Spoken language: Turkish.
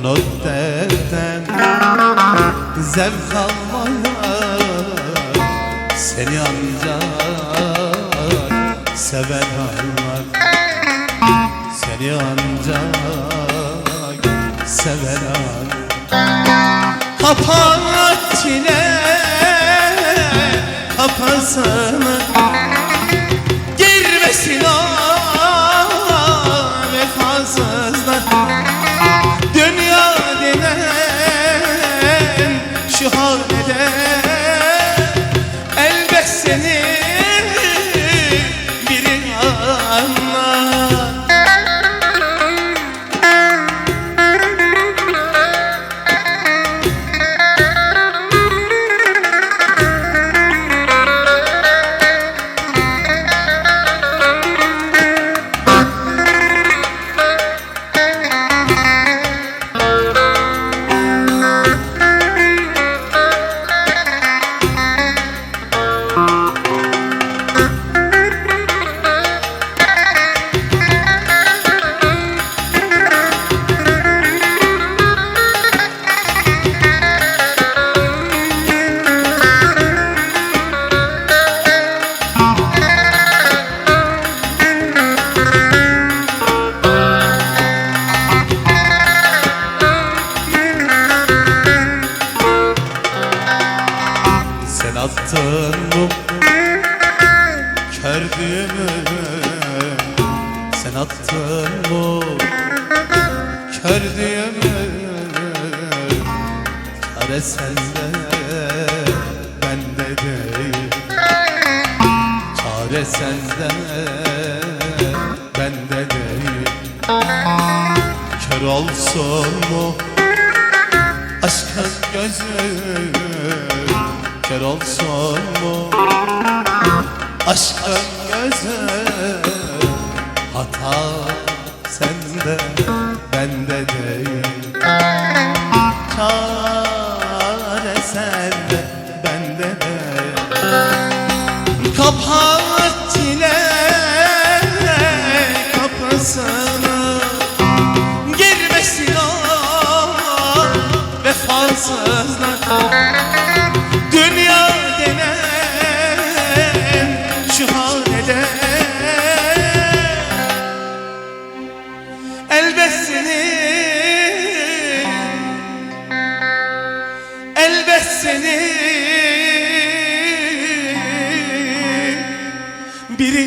Unut dertten zevk almayı Seni ancak seven anlar Seni ancak seven anlar Kapat çile kapasını kör düğümü Sen attın bu düğümü Çare sende bende değil. Çare sende bende değil. Kör olsun mu aşkın gözü Kör olsun mu aşkın gözü Hata sende bende değil. Çare sende bende değil. Kapat Biri